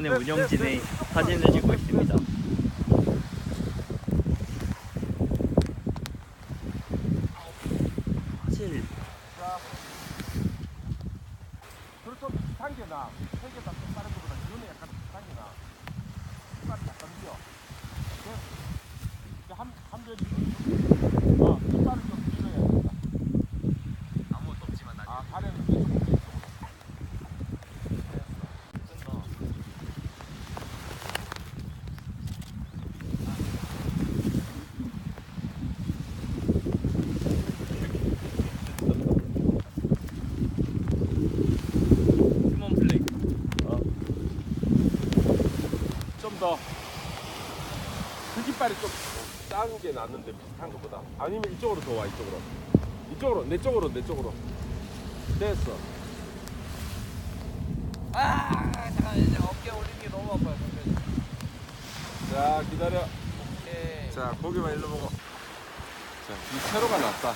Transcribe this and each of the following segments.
저스트펀의 운영진의 사진을 찍고 있습니다. 사실 그렇죠. 단계나 세개 다 다른 것보다 기운이 약간 단계나 이빨이 약간 비어. 한한 별이 아 이빨을 좀 길어야 된다. 아무것도 없지만 나 아 가려는 게 조금 돼. 휴먼 플레이. 좀더 크기빨이 좀 작은 게 낫는데 비슷한 것보다 아니면 이쪽으로 더 와 이쪽으로. 이쪽으로 내 쪽으로 내 쪽으로. 됐어. 아 잠깐 이제 어깨 올리는 게 너무 아파요 선배님. 자 기다려. 오케이. 자 고기만 일로 보고 자이 세로가 낫다.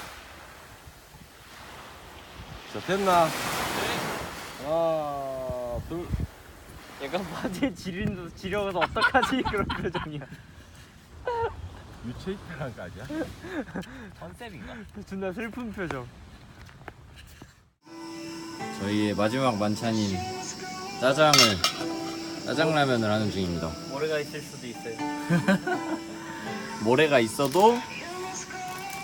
자 됐나? 하나 둘. 약간 바지에 지린 지려서 어떡하지? 그런 표정이야. 유체이탈한 거 아니야? 컨셉인가? 존나 슬픈 표정. 저희의 마지막 만찬인 짜장을 짜장라면을 하는 중입니다. 모래가 있을 수도 있어요. 모래가 있어도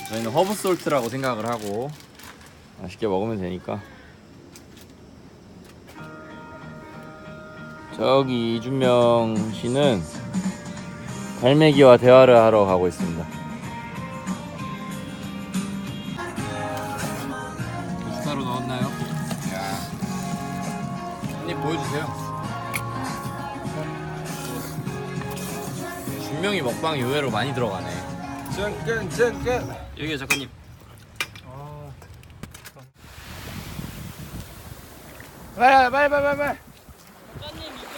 저희는 허브 솔트라고 생각을 하고 맛있게 먹으면 되니까. 저기 이준명 씨는 갈매기와 대화를 하러 가고 있습니다. 고춧가루 넣었나요? 한입 보여주세요. 준명이 먹방 의외로 많이 들어가네. cenken cenken 여기요 작가님. 빨리 빨리 빨리 빨리 한 배를 들어가면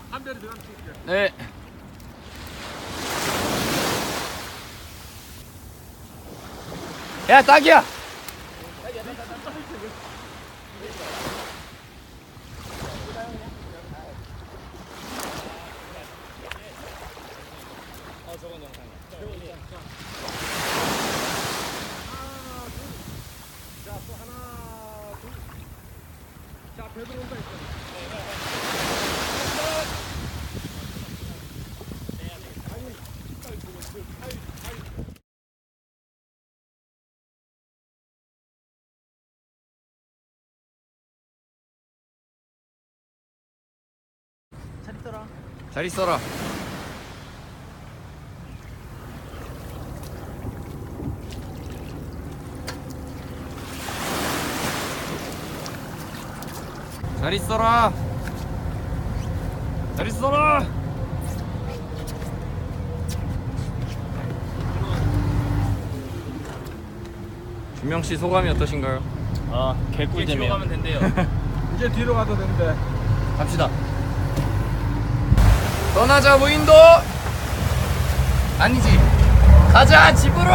찍을게 네. 야 딱이야. 자또 하나 둘 자 배들 온다 잘 있더라. 잘 있어라. 잘 있어라. 잘 있어라. 준명 씨 소감이 어떠신가요? 아 개꿀잼이야. 가면 된대요. 이제 뒤로 가도 된대 갑시다. 떠나자 무인도. 아니지. 가자 집으로.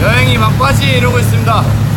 여행이 막바지에 이르고 있습니다.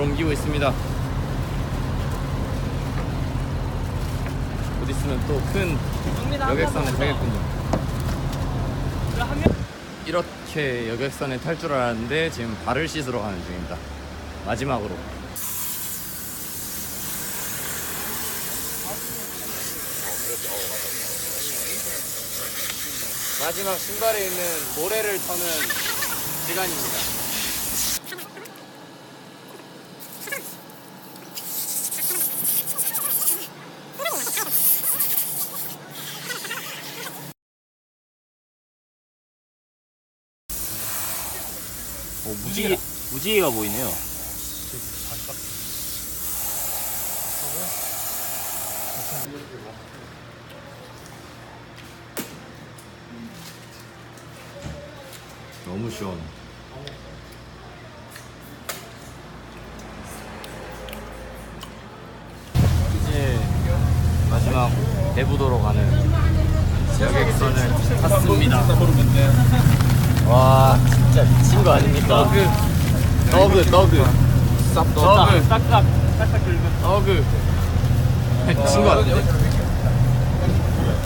옮기고 있습니다. 곧 있으면 또 큰 여객선에 타겠군요. 이렇게 여객선에 탈 줄 알았는데 지금 발을 씻으러 가는 중입니다. 마지막으로. 마지막 신발에 있는 모래를 터는 시간입니다. 오, 무지개 무지개가 보이네요. 너무 시원. 이제 마지막 대부도로 가는 여객선을 탔습니다. 와 진짜 미친 거 아닙니까? 더그 더그 더그 싹싹 싹싹 긁은. 더그 미친 거 같은데?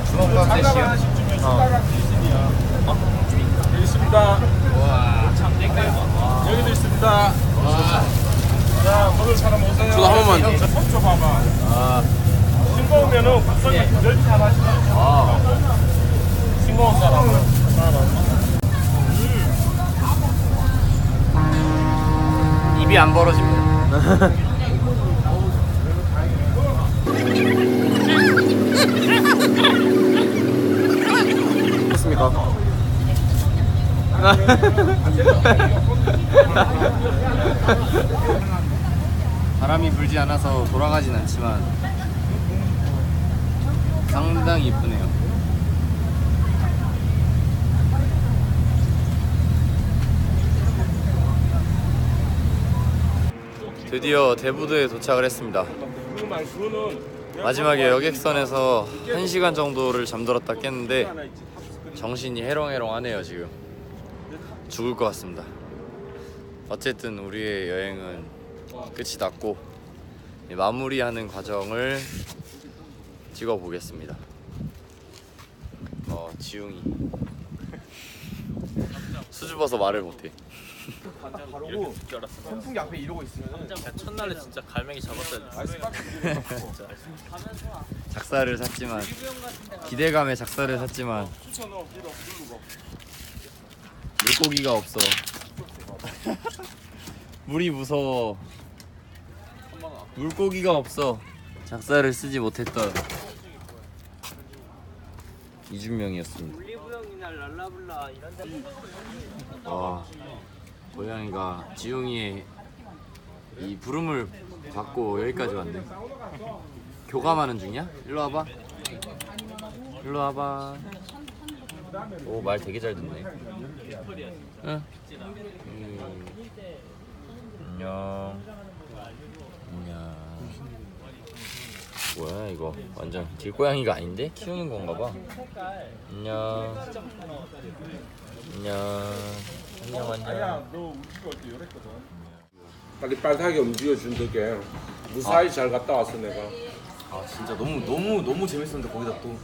주먹밥 세시요? 여기 있습니다. 여기도 있습니다. 자, 먹을 사람 오세요. 저도 한 번만. 손좀 봐봐. 아, 싱거우면은 국성이 열지 하나씩 아. 싱거운 사람 입이 안 벌어집니다. 어떻습니까? 바람이 불지 않아서 돌아가진 않지만 상당히 이쁘네요. 드디어 대부도에 도착을 했습니다. 마지막에 여객선에서 1시간 정도를 잠들었다 깼는데 정신이 해롱해롱하네요 지금. 죽을 것 같습니다. 어쨌든 우리의 여행은 끝이 났고 이 마무리하는 과정을 찍어 보겠습니다. 어 지웅이. 수줍어서 말을 못해 바르고 선풍기 앞에 이러고 있으면 첫날에 진짜 갈매기 잡았어야 돼. 작사를 샀지만 기대감에 작사를 샀지만 물고기가 없어. 물이 무서워. 물고기가 없어. 작사를 쓰지 못했던 이준명이었습니다. 올리브영이나 랄라블라 이런 데 와 고양이가 지웅이의 이 부름을 받고 여기까지 왔네. 교감하는 중이야? 일로 와봐. 일로 와봐. 오 말 되게 잘 듣네. 응? 음. 안녕 뭐야 이거 완전 길고양이가 아닌데? 키우는 건가 봐 안녕 안녕 안녕 안녕 너 움직여 어때 이랬거든. 빨리 빠르게 움직여 준 덕에 무사히 잘 갔다 왔어 내가. 아 진짜 너무 너무 너무 재밌었는데 거기다 또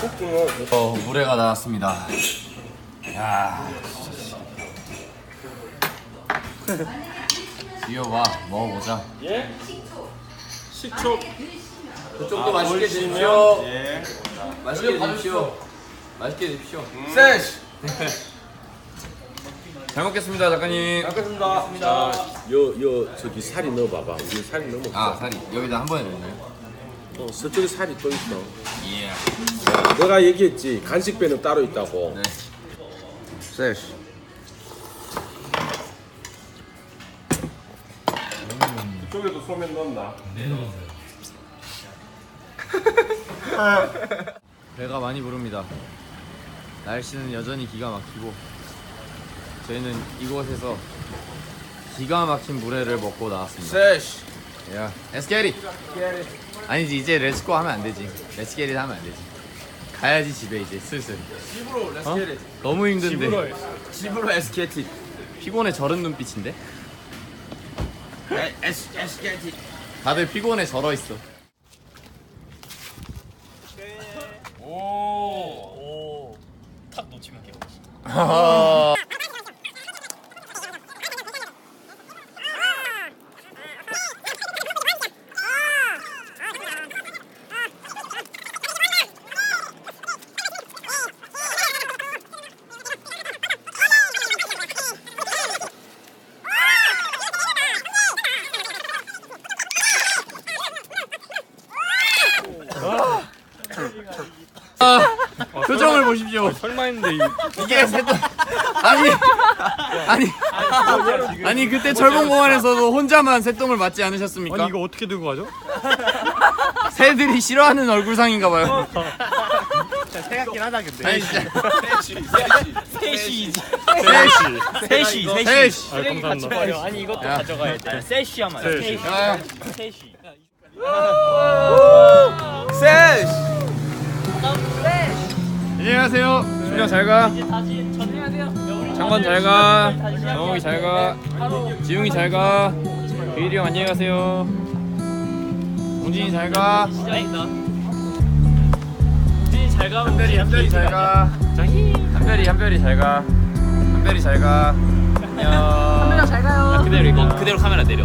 속도는 어, 물회가 나왔습니다. 야. 이어봐 먹어보자. 예? 식초. 그쪽도 맛있게 보시면, 드십시오. 예. 맛있게 드십시오. 맛있게 드십시오. 세시. 잘 먹겠습니다, 작가님. 알겠습니다. 자, 요, 요, 저기 살이 넣어봐봐. 우리 살이 너무 없어. 아 살이 여기다 한 번에 넣나요? 어, 저쪽에 살이 또 있어. 예. 내가 얘기했지. 간식배는 따로 있다고. 네. 세시. 그쪽에도 소면 넣었나? 배가 많이 부릅니다. 날씨는 여전히 기가 막히고 저희는 이곳에서 기가 막힌 물회를 먹고 나왔습니다. 세시. 야, it. 아니지 이제 렛츠고 하면 안 되지. It 하면 안 되지. 가야지 집에 이제 슬슬. 집으로 렛츠게릿. 너무 힘든데. 집으로 에스케티. 피곤해 저른 눈빛인데. 다들 피곤해 절어 있어. 탁 놓치면 깨워. 표정을 보십시오. 설마 했는데 이 이게 새똥 아니 아니 아니 그때 철봉공원에서도 혼자만 새똥을 맞지 않으셨습니까? 아니 이거 어떻게 들고 가죠? 새들이 싫어하는 얼굴상인가 봐요. 생각긴 하다 근데. 아니 진짜. 셋이 셋이 아. 쓰레기 같이 감사합니다 버려. 아니 이것도 야. 가져가야 돼. 셋이 하면 안 돼. 셋이. 야, 셋이. 안녕하세요. 준영 잘 가 이제 다시 전해야 돼요. 장관 잘가 영욱이 잘 가 지웅이 잘가 유일이 형 안녕히 가세요 공진이 잘 가. 시작이다. 우진이 잘 가면 한별이 한별이 잘 가. 한별이 한별이 잘 가. 한별이 잘 가. 안녕. 잘 가요. 그대로 이거 그대로 카메라 내려